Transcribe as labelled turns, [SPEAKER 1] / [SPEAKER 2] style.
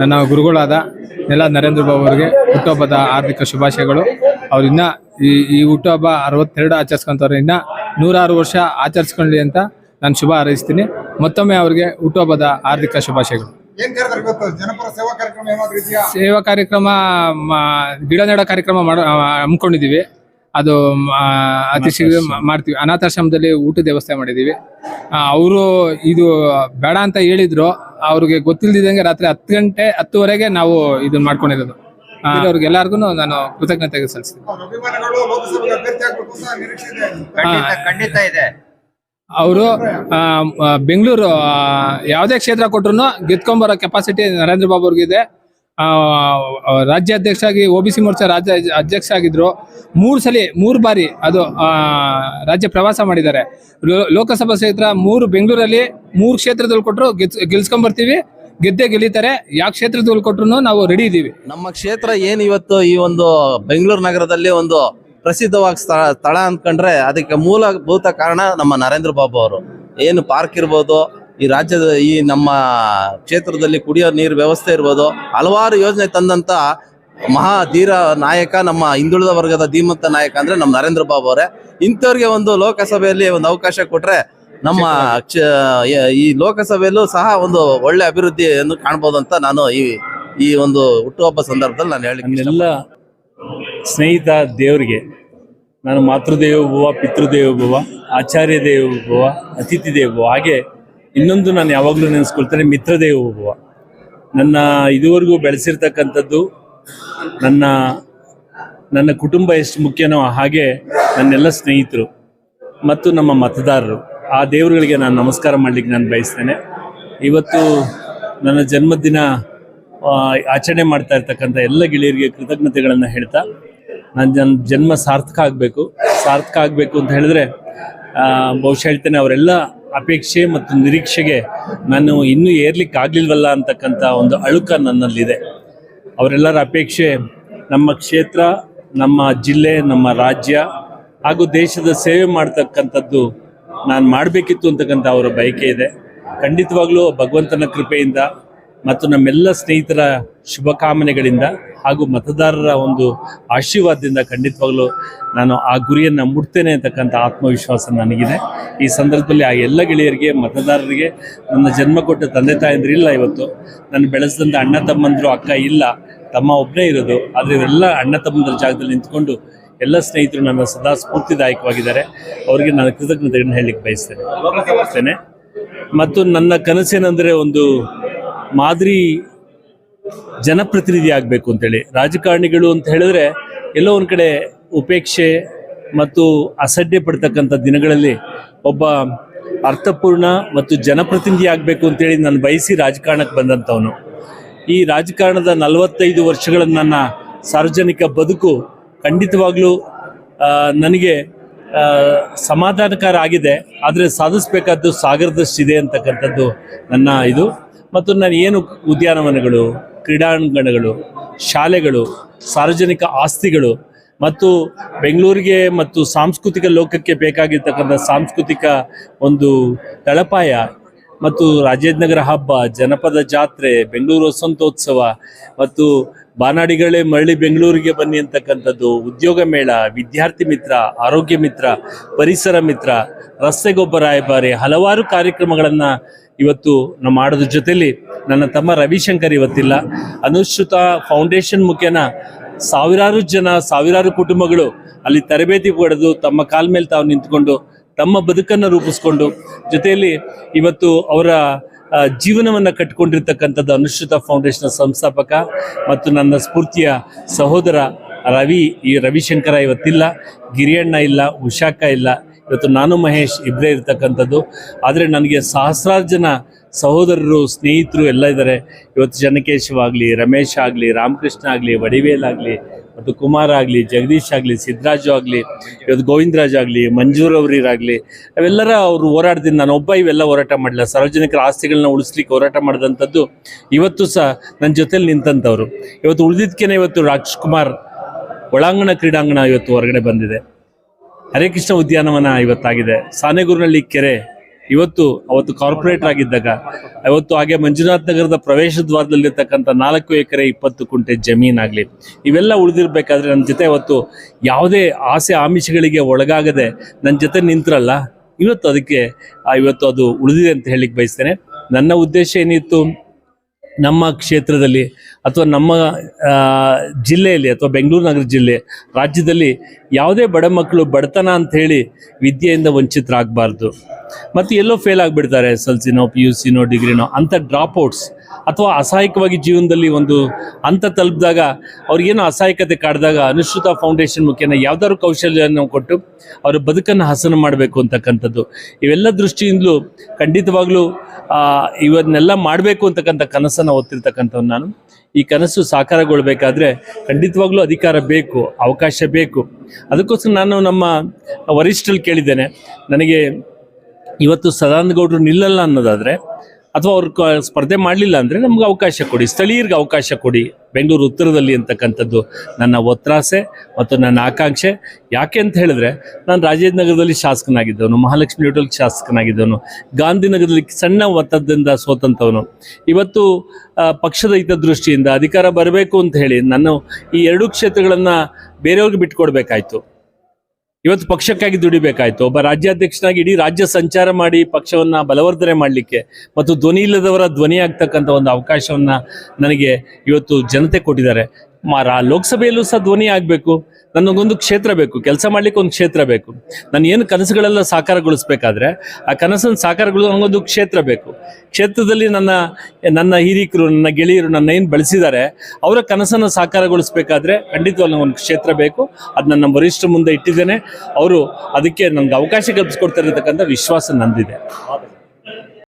[SPEAKER 1] ನನ್ನ ಗುರುಗಳಾದ ನೆಲ ನರೇಂದ್ರ ಬಾಬು ಅವರಿಗೆ ಹುಟ್ಟುಹಬ್ಬದ ಹಾರ್ದಿಕ ಶುಭಾಶಯಗಳು. ಅವ್ರು ಇನ್ನ ಈ ಈ ಹುಟ್ಟುಹಬ್ಬ ಅರವತ್ತೆರಡು ಆಚರಿಸ್ಕೊಂತವ್ರೆ. ಇನ್ನ ನೂರಾರು ವರ್ಷ ಆಚರಿಸ್ಕೊಳ್ಳಿ ಅಂತ ನಾನು ಶುಭ ಹಾರೈಸ್ತೀನಿ. ಮತ್ತೊಮ್ಮೆ ಅವರಿಗೆ ಹುಟ್ಟುಹಬ್ಬದ ಹಾರ್ದಿಕ ಶುಭಾಶಯಗಳು.
[SPEAKER 2] ಸೇವಾ ಕಾರ್ಯಕ್ರಮ
[SPEAKER 1] ಗಿಡ ನೆಡ ಕಾರ್ಯಕ್ರಮ ಮಾಡ ಹಮ್ಮಿಕೊಂಡಿದ್ದೀವಿ. ಅದು ಅತಿ ಶೀಘ್ರ ಮಾಡ್ತೀವಿ. ಅನಾಥಾಶ್ರಮದಲ್ಲಿ ಊಟದ ವ್ಯವಸ್ಥೆ ಮಾಡಿದ್ದೀವಿ. ಅವರು ಇದು ಬೇಡ ಅಂತ ಹೇಳಿದ್ರು. ಅವ್ರಿಗೆ ಗೊತ್ತಿಲ್ದಿದಂಗೆ ರಾತ್ರಿ ಹತ್ತು ಗಂಟೆ ಹತ್ತುವರೆಗೆ ನಾವು ಇದನ್ನ ಮಾಡ್ಕೊಂಡಿರೋದು. ಅವ್ರಿಗೆಲ್ಲರಿಗೂ ನಾನು ಕೃತಜ್ಞತೆ ಸಲ್ಲಿಸ್ತೀನಿ.
[SPEAKER 3] ಖಂಡಿತ ಖಂಡಿತ ಇದೆ.
[SPEAKER 1] ಅವರು ಬೆಂಗಳೂರು ಯಾವುದೇ ಕ್ಷೇತ್ರ ಕೊಟ್ರು ಗೆದ್ಕೊಂಬರೋ ಕೆಪಾಸಿಟಿ ನರೇಂದ್ರ ಬಾಬು ಅವ್ರಿಗಿದೆ. ರಾಜ್ಯಾಧ್ಯಕ್ಷ ಆಗಿ ಒ ಬಿ ಸಿ ಮೋರ್ಚಾ ರಾಜ್ಯ ಅಧ್ಯಕ್ಷ ಆಗಿದ್ರು ಮೂರು ಸಲ, ಮೂರು ಬಾರಿ ಅದು ರಾಜ್ಯ ಪ್ರವಾಸ ಮಾಡಿದ್ದಾರೆ. ಲೋಕಸಭಾ ಕ್ಷೇತ್ರ ಮೂರು, ಬೆಂಗಳೂರಲ್ಲಿ ಮೂರು ಕ್ಷೇತ್ರದಲ್ಲಿ ಕೊಟ್ಟರು ಗೆಲ್ಸ್ಕೊಂಬರ್ತೀವಿ, ಗೆದ್ದೆ ಗೆಲ್ಲಿತಾರೆ. ಯಾವ ಕ್ಷೇತ್ರದಲ್ಲಿ ಕೊಟ್ಟರು ನಾವು ರೆಡಿ ಇದ್ದೀವಿ
[SPEAKER 4] ನಮ್ಮ ಕ್ಷೇತ್ರ ಏನ್ ಇವತ್ತು ಈ ಒಂದು ಬೆಂಗಳೂರು ನಗರದಲ್ಲಿ ಒಂದು ಪ್ರಸಿದ್ಧವಾಗಿ ಸ್ಥಳ ಸ್ಥಳ ಅಂದ್ಕೊಂಡ್ರೆ ಅದಕ್ಕೆ ಮೂಲಭೂತ ಕಾರಣ ನಮ್ಮ ನರೇಂದ್ರ ಬಾಬು ಅವರು. ಏನು ಪಾರ್ಕ್ ಇರ್ಬೋದು ಈ ರಾಜ್ಯದ ಈ ನಮ್ಮ ಕ್ಷೇತ್ರದಲ್ಲಿ ಕುಡಿಯೋ ನೀರು ವ್ಯವಸ್ಥೆ ಇರ್ಬೋದು ಹಲವಾರು ಯೋಜನೆ ತಂದಂತ ಮಹಾ ಧೀರ ನಾಯಕ ನಮ್ಮ ಹಿಂದುಳಿದ ವರ್ಗದ ಧೀಮಂತ ನಾಯಕ ಅಂದ್ರೆ ನಮ್ಮ ನರೇಂದ್ರ ಬಾಬು ಅವರೇ. ಇಂಥವ್ರಿಗೆ ಒಂದು ಲೋಕಸಭೆಯಲ್ಲಿ ಒಂದು ಅವಕಾಶ ಕೊಟ್ರೆ ನಮ್ಮ ಈ ಲೋಕಸಭೆಯಲ್ಲೂ ಸಹ ಒಂದು ಒಳ್ಳೆ ಅಭಿವೃದ್ಧಿಯನ್ನು ಕಾಣ್ಬೋದು ಅಂತ ನಾನು ಈ ಈ ಒಂದು ಹುಟ್ಟುಹಬ್ಬ ಸಂದರ್ಭದಲ್ಲಿ ನಾನು ಹೇಳಿ
[SPEAKER 5] ಎಲ್ಲ ಸ್ನೇಹಿತ ದೇವರಿಗೆ ನಾನು ಮಾತೃದೇವೋಭವ ಪಿತೃದೇವೋಭವ ಆಚಾರ್ಯ ದೇವೋಭವ ಅತಿಥಿ ದೇವೋಭವ ಹಾಗೆ ಇನ್ನೊಂದು ನಾನು ಯಾವಾಗಲೂ ನೆನೆಸ್ಕೊಳ್ತೇನೆ ಹೋಗುವ ನನ್ನ ಇದುವರೆಗೂ ಬೆಳೆಸಿರ್ತಕ್ಕಂಥದ್ದು ನನ್ನ ನನ್ನ ಕುಟುಂಬ ಎಷ್ಟು ಮುಖ್ಯನೋ ಹಾಗೆ ನನ್ನೆಲ್ಲ ಸ್ನೇಹಿತರು ಮತ್ತು ನಮ್ಮ ಮತದಾರರು. ಆ ದೇವರುಗಳಿಗೆ ನಾನು ನಮಸ್ಕಾರ ಮಾಡಲಿಕ್ಕೆ ನಾನು ಬಯಸ್ತೇನೆ. ಇವತ್ತು ನನ್ನ ಜನ್ಮದಿನ ಆಚರಣೆ ಮಾಡ್ತಾ ಇರ್ತಕ್ಕಂಥ ಎಲ್ಲ ಗೆಳೆಯರಿಗೆ ಕೃತಜ್ಞತೆಗಳನ್ನು ಹೇಳ್ತಾ ನನ್ನ ಜನ್ ಜನ್ಮ ಸಾರ್ಥಕ ಆಗಬೇಕು. ಸಾರ್ಥಕ ಆಗಬೇಕು ಅಂತ ಹೇಳಿದ್ರೆ ಬಹುಶಃ ಹೇಳ್ತೇನೆ ಅವರೆಲ್ಲ ಅಪೇಕ್ಷೆ ಮತ್ತು ನಿರೀಕ್ಷೆಗೆ ನಾನು ಇನ್ನೂ ಏರ್ಲಿಕ್ಕೆ ಆಗ್ಲಿಲ್ವಲ್ಲ ಅಂತಕ್ಕಂಥ ಒಂದು ಅಳುಕ ನನ್ನಲ್ಲಿದೆ. ಅವರೆಲ್ಲರ ಅಪೇಕ್ಷೆ ನಮ್ಮ ಕ್ಷೇತ್ರ, ನಮ್ಮ ಜಿಲ್ಲೆ, ನಮ್ಮ ರಾಜ್ಯ ಹಾಗೂ ದೇಶದ ಸೇವೆ ಮಾಡ್ತಕ್ಕಂಥದ್ದು ನಾನು ಮಾಡಬೇಕಿತ್ತು ಅಂತಕ್ಕಂಥ ಅವರ ಬಯಕೆ ಇದೆ. ಖಂಡಿತವಾಗ್ಲೂ ಭಗವಂತನ ಕೃಪೆಯಿಂದ ಮತ್ತು ನಮ್ಮೆಲ್ಲ ಸ್ನೇಹಿತರ ಶುಭಕಾಮನೆಗಳಿಂದ ಹಾಗೂ ಮತದಾರರ ಒಂದು ಆಶೀರ್ವಾದದಿಂದ ಖಂಡಿತವಾಗಲೂ ನಾನು ಆ ಗುರಿಯನ್ನು ಮುಟ್ತೇನೆ ಅಂತಕ್ಕಂಥ ಆತ್ಮವಿಶ್ವಾಸ ನನಗಿದೆ. ಈ ಸಂದರ್ಭದಲ್ಲಿ ಆ ಎಲ್ಲ ಗೆಳೆಯರಿಗೆ, ಮತದಾರರಿಗೆ, ನನ್ನ ಜನ್ಮ ಕೊಟ್ಟ ತಂದೆ ತಾಯಂದಿರಿಲ್ಲ ಇವತ್ತು. ನಾನು ಬೆಳೆಸಿದಂಥ ಅಣ್ಣ ತಮ್ಮಂದರು, ಅಕ್ಕ ಇಲ್ಲ. ತಮ್ಮ ಒಬ್ಬನೇ ಇರೋದು. ಆದರೆ ಇವರೆಲ್ಲ ಅಣ್ಣ ತಮ್ಮಂದ್ರ ಜಾಗದಲ್ಲಿ ನಿಂತ್ಕೊಂಡು ಎಲ್ಲ ಸ್ನೇಹಿತರು ನನ್ನ ಸದಾ ಸ್ಫೂರ್ತಿದಾಯಕವಾಗಿದ್ದಾರೆ. ಅವರಿಗೆ ನಾನು ಕೃತಜ್ಞತೆಗಳನ್ನು ಹೇಳಲಿಕ್ಕೆ ಬಯಸ್ತೇನೆ. ಮತ್ತು ನನ್ನ ಕನಸೇನೆಂದರೆ ಒಂದು ಮಾದರಿ ಜನಪ್ರತಿನಿಧಿ ಆಗಬೇಕು ಅಂತೇಳಿ. ರಾಜಕಾರಣಿಗಳು ಅಂತ ಹೇಳಿದ್ರೆ ಎಲ್ಲೋ ಒಂದು ಕಡೆ ಉಪೇಕ್ಷೆ ಮತ್ತು ಅಸಡ್ಡೆ ಪಡ್ತಕ್ಕಂಥ ದಿನಗಳಲ್ಲಿ ಒಬ್ಬ ಅರ್ಥಪೂರ್ಣ ಮತ್ತು ಜನಪ್ರತಿನಿಧಿ ಆಗಬೇಕು ಅಂತೇಳಿ ನಾನು ಬಯಸಿ ರಾಜಕಾರಣಕ್ಕೆ ಬಂದಂಥವನು. ಈ ರಾಜಕಾರಣದ ನಲವತ್ತೈದು ವರ್ಷಗಳ ನನ್ನ ಸಾರ್ವಜನಿಕ ಬದುಕು ಖಂಡಿತವಾಗ್ಲೂ ನನಗೆ ಸಮಾಧಾನಕಾರ ಆಗಿದೆ. ಆದರೆ ಸಾಧಿಸಬೇಕಾದ್ದು ಸಾಗರದಷ್ಟಿದೆ ಅಂತಕ್ಕಂಥದ್ದು ನನ್ನ ಇದು. ಮತ್ತು ನಾನು ಏನು ಉದ್ಯಾನವನಗಳು, ಕ್ರೀಡಾಂಗಣಗಳು, ಶಾಲೆಗಳು, ಸಾರ್ವಜನಿಕ ಆಸ್ತಿಗಳು ಮತ್ತು ಬೆಂಗಳೂರಿಗೆ ಮತ್ತು ಸಾಂಸ್ಕೃತಿಕ ಲೋಕಕ್ಕೆ ಬೇಕಾಗಿರ್ತಕ್ಕಂಥ ಸಾಂಸ್ಕೃತಿಕ ಒಂದು ತಳಪಾಯ ಮತ್ತು ರಾಜೇಂದ್ರನಗರ ಹಬ್ಬ, ಜನಪದ ಜಾತ್ರೆ, ಬೆಂಗಳೂರು ವಸಂತೋತ್ಸವ ಮತ್ತು ಬಾನಾಡಿಗಳೇ ಮರಳಿ ಬೆಂಗಳೂರಿಗೆ ಬನ್ನಿ ಅಂತಕ್ಕಂಥದ್ದು ಉದ್ಯೋಗ ಮೇಳ, ವಿದ್ಯಾರ್ಥಿ ಮಿತ್ರ, ಆರೋಗ್ಯ ಮಿತ್ರ, ಪರಿಸರ ಮಿತ್ರ, ರಸ್ತೆ ಗೊಬ್ಬರ ರಾಯಭಾರಿ ಹಲವಾರು ಕಾರ್ಯಕ್ರಮಗಳನ್ನು ಇವತ್ತು ನಾವು ಮಾಡೋದ್ರ ಜೊತೆಯಲ್ಲಿ ನನ್ನ ತಮ್ಮ ರವಿಶಂಕರ್ ಇವತ್ತಿಲ್ಲ. ಅನುಶ್ರುತ ಫೌಂಡೇಶನ್ ಮುಖೇನ ಸಾವಿರಾರು ಜನ, ಸಾವಿರಾರು ಕುಟುಂಬಗಳು ಅಲ್ಲಿ ತರಬೇತಿ ಪಡೆದು ತಮ್ಮ ಕಾಲ ಮೇಲೆ ತಾವು ನಿಂತ್ಕೊಂಡು ತಮ್ಮ ಬದುಕನ್ನು ರೂಪಿಸ್ಕೊಂಡು ಜೊತೆಯಲ್ಲಿ ಇವತ್ತು ಅವರ ಜೀವನವನ್ನು ಕಟ್ಟಿಕೊಂಡಿರ್ತಕ್ಕಂಥದ್ದು ಅನುಷ್ಠಿತ ಫೌಂಡೇಶನ್ ಸಂಸ್ಥಾಪಕ ಮತ್ತು ನನ್ನ ಸ್ಫೂರ್ತಿಯ ಸಹೋದರ ರವಿ, ಈ ರವಿಶಂಕರ ಇವತ್ತಿಲ್ಲ, ಗಿರಿಯಣ್ಣ ಇಲ್ಲ ಉಷಾಕ ಇಲ್ಲ. ಇವತ್ತು ನಾನು ಮಹೇಶ್ ಇಬ್ಬರೇ ಇರ್ತಕ್ಕಂಥದ್ದು. ಆದರೆ ನನಗೆ ಸಹಸ್ರಾರು ಜನ ಸಹೋದರರು, ಸ್ನೇಹಿತರು ಎಲ್ಲ ಇದ್ದಾರೆ ಇವತ್ತು ಜನಕೇಶವಾಗಲಿ ರಮೇಶ್ ಆಗಲಿ, ರಾಮಕೃಷ್ಣ ಆಗಲಿ, ವಡಿವೇಲ್ ಆಗಲಿ ಮತ್ತು ಕುಮಾರ್ ಆಗಲಿ, ಜಗದೀಶ್ ಆಗಲಿ ಸಿದ್ದರಾಜು ಆಗಲಿ, ಇವತ್ತು ಗೋವಿಂದರಾಜ್ ಆಗಲಿ, ಮಂಜೂರ್ ಅವರಿರಾಗಲಿ, ಅವೆಲ್ಲರ ಅವರು ಹೋರಾಟದಿಂದ ನಾನು ಒಬ್ಬ ಇವೆಲ್ಲ ಹೋರಾಟ ಮಾಡಲಿಲ್ಲ. ಸಾರ್ವಜನಿಕರ ಆಸ್ತಿಗಳನ್ನ ಉಳಿಸ್ಲಿಕ್ಕೆ ಹೋರಾಟ ಮಾಡಿದಂಥದ್ದು ಇವತ್ತು ಸಹ ನನ್ನ ಜೊತೆಲಿ ನಿಂತಂಥವ್ರು. ಇವತ್ತು ಉಳಿದಿದ್ದಕ್ಕೇನೆ ಇವತ್ತು ರಾಜ್ಕುಮಾರ್ ಒಳಾಂಗಣ ಕ್ರೀಡಾಂಗಣ ಇವತ್ತು ಹೊರಗಡೆ ಬಂದಿದೆ. ಹರೇಕೃಷ್ಣ ಉದ್ಯಾನವನ ಇವತ್ತಾಗಿದೆ. ಸಾನೆಗೂರಿನಲ್ಲಿ ಕೆರೆ ಇವತ್ತು ಅವತ್ತು ಕಾರ್ಪೊರೇಟರ್ ಆಗಿದ್ದಾಗ, ಅವತ್ತು ಹಾಗೆ ಮಂಜುನಾಥ್ ನಗರದ ಪ್ರವೇಶ ದ್ವಾರದಲ್ಲಿರ್ತಕ್ಕಂಥ ನಾಲ್ಕು ಎಕರೆ ಇಪ್ಪತ್ತು ಕುಂಟೆ ಜಮೀನಾಗಲಿ, ಇವೆಲ್ಲ ಉಳಿದಿರ್ಬೇಕಾದ್ರೆ ನನ್ನ ಜೊತೆ ಇವತ್ತು ಯಾವುದೇ ಆಸೆ ಆಮಿಷಗಳಿಗೆ ಒಳಗಾಗದೆ ನನ್ನ ಜೊತೆ ನಿಂತ್ರಲ್ಲ. ಇವತ್ತು ಅದಕ್ಕೆ ಇವತ್ತು ಅದು ಉಳಿದಿದೆ ಅಂತ ಹೇಳಿಕ್ ಬಯಸ್ತೇನೆ. ನನ್ನ ಉದ್ದೇಶ ಏನಿತ್ತು? ನಮ್ಮ ಕ್ಷೇತ್ರದಲ್ಲಿ ಅಥವಾ ನಮ್ಮ ಜಿಲ್ಲೆಯಲ್ಲಿ ಅಥವಾ ಬೆಂಗಳೂರು ನಗರ ಜಿಲ್ಲೆ, ರಾಜ್ಯದಲ್ಲಿ ಯಾವುದೇ ಬಡ ಮಕ್ಕಳು ಬಡತನ ಅಂತ ಹೇಳಿ ವಿದ್ಯೆಯಿಂದ ವಂಚಿತರಾಗಬಾರ್ದು. ಮತ್ತು ಎಲ್ಲೋ ಫೇಲ್ ಆಗಿಬಿಡ್ತಾರೆ ಎಸ್ ಎಲ್ ಸಿನೋ ಪಿ ಯು ಸಿನೋ ಡಿಗ್ರಿನೋ ಅಂಥ ಡ್ರಾಪ್ಔಟ್ಸ್ ಅಥವಾ ಅಸಹಾಯಕವಾಗಿ ಜೀವನದಲ್ಲಿ ಒಂದು ಅಂತ ತಲುಪಿದಾಗ ಅವ್ರಿಗೇನೋ ಅಸಹಾಯಕತೆ ಕಾಡಿದಾಗ ಅನುಶ್ರುತ ಫೌಂಡೇಶನ್ ಮುಖೇನ ಯಾವ್ದಾದ್ರು ಕೌಶಲ್ಯವನ್ನು ಕೊಟ್ಟು ಅವರ ಬದುಕನ್ನು ಹಸನ ಮಾಡಬೇಕು ಅಂತಕ್ಕಂಥದ್ದು. ಇವೆಲ್ಲ ದೃಷ್ಟಿಯಿಂದಲೂ ಖಂಡಿತವಾಗ್ಲೂ ಇವನ್ನೆಲ್ಲ ಮಾಡಬೇಕು ಅಂತಕ್ಕಂಥ ಕನಸನ್ನು ಹೊತ್ತಿರ್ತಕ್ಕಂಥವ್ನು ನಾನು. ಈ ಕನಸು ಸಾಕಾರಗೊಳ್ಬೇಕಾದ್ರೆ ಖಂಡಿತವಾಗ್ಲೂ ಅಧಿಕಾರ ಬೇಕು, ಅವಕಾಶ ಬೇಕು. ಅದಕ್ಕೋಸ್ಕರ ನಾನು ನಮ್ಮ ವರಿಷ್ಠರಲ್ಲಿ ಕೇಳಿದ್ದೇನೆ, ನನಗೆ ಇವತ್ತು ಸದಾನಂದ ಗೌಡರು ನಿಲ್ಲಲ್ಲ ಅನ್ನೋದಾದರೆ ಅಥವಾ ಅವ್ರು ಸ್ಪರ್ಧೆ ಮಾಡಲಿಲ್ಲ ಅಂದರೆ ನಮ್ಗೆ ಅವಕಾಶ ಕೊಡಿ, ಸ್ಥಳೀಯರಿಗೆ ಅವಕಾಶ ಕೊಡಿ, ಬೆಂಗಳೂರು ಉತ್ತರದಲ್ಲಿ ಅಂತಕ್ಕಂಥದ್ದು ನನ್ನ ಒತ್ತಾಸೆ ಮತ್ತು ನನ್ನ ಆಕಾಂಕ್ಷೆ. ಯಾಕೆ ಅಂತ ಹೇಳಿದ್ರೆ, ನಾನು ರಾಜೇಂದ್ರ ನಗರದಲ್ಲಿ ಶಾಸಕನಾಗಿದ್ದವನು, ಮಹಾಲಕ್ಷ್ಮಿ ಹೋಟೆಲ್ ಶಾಸಕನಾಗಿದ್ದವನು ಗಾಂಧಿನಗರದಲ್ಲಿ ಸಣ್ಣ ಒತ್ತಡದಿಂದ ಸೋತಂಥವನು ಇವತ್ತು ಪಕ್ಷದ ಹಿತದೃಷ್ಟಿಯಿಂದ ಅಧಿಕಾರ ಬರಬೇಕು ಅಂತ ಹೇಳಿ ನಾನು ಈ ಎರಡೂ ಕ್ಷೇತ್ರಗಳನ್ನು ಬೇರೆಯವ್ರಿಗೆ ಬಿಟ್ಕೊಡ್ಬೇಕಾಯ್ತು. ಇವತ್ತು ಪಕ್ಷಕ್ಕಾಗಿ ದುಡಿಬೇಕಾಯ್ತು. ಒಬ್ಬ ರಾಜ್ಯಾಧ್ಯಕ್ಷನಾಗಿ ಇಡೀ ರಾಜ್ಯ ಸಂಚಾರ ಮಾಡಿ ಪಕ್ಷವನ್ನ ಬಲವರ್ಧನೆ ಮಾಡಲಿಕ್ಕೆ ಮತ್ತು ಧ್ವನಿ ಇಲ್ಲದವರ ಧ್ವನಿ ಆಗ್ತಕ್ಕಂಥ ಒಂದು ಅವಕಾಶವನ್ನ ನನಗೆ ಇವತ್ತು ಜನತೆ ಕೊಟ್ಟಿದ್ದಾರೆ. ಮಾರಾ ಲೋಕಸಭೆಯಲ್ಲೂ ಸಹ ಧ್ವನಿ ಆಗಬೇಕು. ನನಗೊಂದು ಕ್ಷೇತ್ರ ಬೇಕು, ಕೆಲಸ ಮಾಡ್ಲಿಕ್ಕೆ ಒಂದು ಕ್ಷೇತ್ರ ಬೇಕು. ನಾನು ಏನು ಕನಸುಗಳೆಲ್ಲ ಸಾಕಾರಗೊಳಿಸ್ಬೇಕಾದ್ರೆ, ಆ ಕನಸನ್ನು ಸಾಕಾರಗೊಳಿಸ ನನಗೊಂದು ಕ್ಷೇತ್ರ ಬೇಕು. ಕ್ಷೇತ್ರದಲ್ಲಿ ನನ್ನ ನನ್ನ ಹಿರಿಕರು, ನನ್ನ ಗೆಳೆಯರು ನನ್ನ ಏನು ಬೆಳೆಸಿದ್ದಾರೆ, ಅವರ ಕನಸನ್ನು ಸಾಕಾರಗೊಳಿಸ್ಬೇಕಾದ್ರೆ ಖಂಡಿತವಾಗ್ಲೂ ಒಂದು ಕ್ಷೇತ್ರ ಬೇಕು. ಅದು ನನ್ನ ವರಿಷ್ಠ ಮುಂದೆ ಇಟ್ಟಿದ್ದೇನೆ. ಅವರು ಅದಕ್ಕೆ ನನಗೆ ಅವಕಾಶ ಕಲ್ಪಿಸ್ಕೊಡ್ತಾ ಇರತಕ್ಕಂಥ ವಿಶ್ವಾಸ ನಂದಿದೆ.